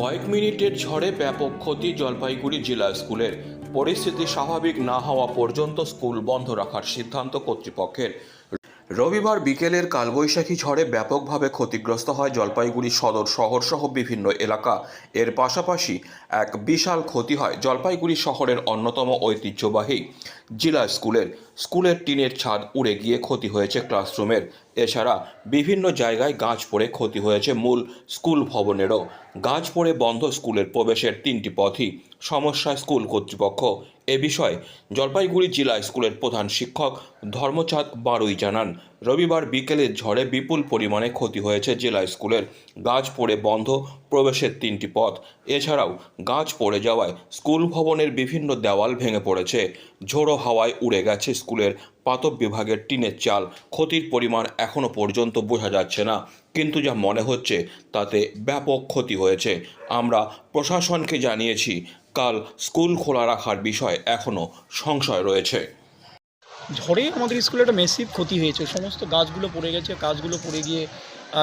কয়েক মিনিটের ঝড়ে ব্যাপক ক্ষতি জলপাইগুড়ি জেলা স্কুলের। পরিস্থিতি স্বাভাবিক না হওয়া পর্যন্ত স্কুল বন্ধ রাখার সিদ্ধান্ত কর্তৃপক্ষের। রবিবার বিকেলের কালবৈশাখী ঝড়ে ব্যাপকভাবে ক্ষতিগ্রস্ত হয় জলপাইগুড়ি সদর শহর সহ বিভিন্ন এলাকা। এর পাশাপাশি এক বিশাল ক্ষতি হয় জলপাইগুড়ি শহরের অন্যতম ঐতিহ্যবাহী জেলা স্কুলের। স্কুলের টিনের ছাদ উড়ে গিয়ে ক্ষতি হয়েছে ক্লাসরুমের। এছাড়া বিভিন্ন জায়গায় গাছ পড়ে ক্ষতি হয়েছে মূল স্কুল ভবনেরও। গাছ পড়ে বন্ধ স্কুলের প্রবেশের তিনটি পথই সমস্যায় স্কুল কর্তৃপক্ষ। এ বিষয়ে জলপাইগুড়ি জেলা স্কুলের প্রধান শিক্ষক ধর্মচাঁদ বারুই জানান, রবিবার বিকেলের ঝড়ে বিপুল পরিমাণে ক্ষতি হয়েছে জেলা স্কুলের গাছ পড়ে বন্ধ প্রবেশের তিনটি পথ। এছাড়াও গাছ পড়ে যাওয়ায় স্কুল ভবনের বিভিন্ন দেওয়াল ভেঙে পড়েছে। ঝোড়ো হাওয়ায় উড়ে গেছে স্কুলের পাতব বিভাগের টিনের চাল। ক্ষতির পরিমাণ এখনও পর্যন্ত বোঝা যাচ্ছে না, কিন্তু যা মনে হচ্ছে তাতে ব্যাপক ক্ষতি হয়েছে। আমরা প্রশাসনকে জানিয়েছি কাল স্কুল খোলা রাখার বিষয়ে এখনও সংশয় রয়েছে। ঝড়ে আমাদের স্কুলে একটা মেসিভ ক্ষতি হয়েছে। সমস্ত গাছগুলো পড়ে গেছে, গাছগুলো পড়ে গিয়ে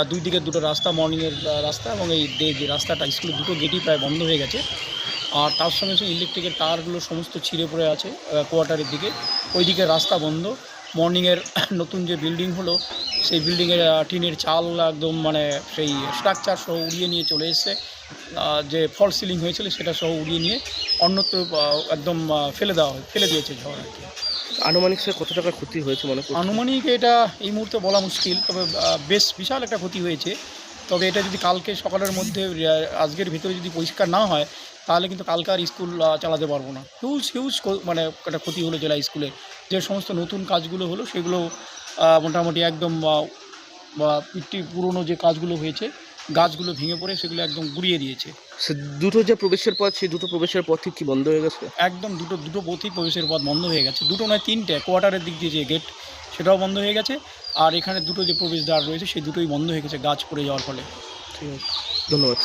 দুই দিকে দুটো রাস্তা মর্নিংয়ের রাস্তা এবং এই যে রাস্তাটা স্কুলের দুটো গেটই প্রায় বন্ধ হয়ে গেছে। আর তার সঙ্গে সঙ্গে ইলেকট্রিকের তারগুলো সমস্ত ছিঁড়ে পড়ে আছে কোয়ার্টারের দিকে। ওইদিকে রাস্তা বন্ধ। মর্নিংয়ের নতুন যে বিল্ডিং হলো, সেই বিল্ডিংয়ের টিনের চাল একদম মানে সেই স্ট্রাকচার সহ উড়িয়ে নিয়ে চলে এসছে। যে ফল সিলিং হয়েছিল সেটা সহ উড়িয়ে নিয়ে অন্যত্র একদম ফেলে দেওয়া হয় ফেলে দিয়েছে ঝড় আর কি। আনুমানিক স্যার কত টাকার ক্ষতি হয়েছে মনে আনুমানিক এটা এই মুহূর্তে বলা মুশকিল তবে বেশ বিশাল একটা ক্ষতি হয়েছে। তবে এটা যদি কালকে সকালের মধ্যে আজকের ভিতরে যদি পরিষ্কার না হয় তাহলে কিন্তু কালকে আর স্কুল চালাতে পারব না। হিউজ হিউজ মানে একটা ক্ষতি হলো জেলা স্কুলে। যে সমস্ত নতুন কাজগুলো হলো সেগুলো মোটামুটি একদম বা পিটি পুরনো যে কাজগুলো হয়েছে গাছগুলো ভেঙে পড়ে সেগুলো একদম গুড়িয়ে দিয়েছে। সে দুটো যে প্রবেশের পথ সেই দুটো প্রবেশের পথই কি বন্ধ হয়ে গেছে? একদম দুটো দুটো পথই প্রবেশের পথ বন্ধ হয়ে গেছে। দুটো নয় তিনটে কোয়ার্টারের দিক দিয়ে যে গেট সেটাও বন্ধ হয়ে গেছে। আর এখানে দুটো যে প্রবেশদ্বার রয়েছে সেই দুটোই বন্ধ হয়ে গেছে গাছ পড়ে যাওয়ার ফলে। ঠিক আছে ধন্যবাদ।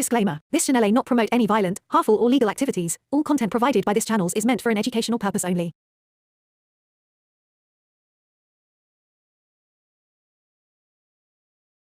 Disclaimer This channel may not promote any violent, harmful, or legal activities. All content provided by this channel is meant for an educational purpose only.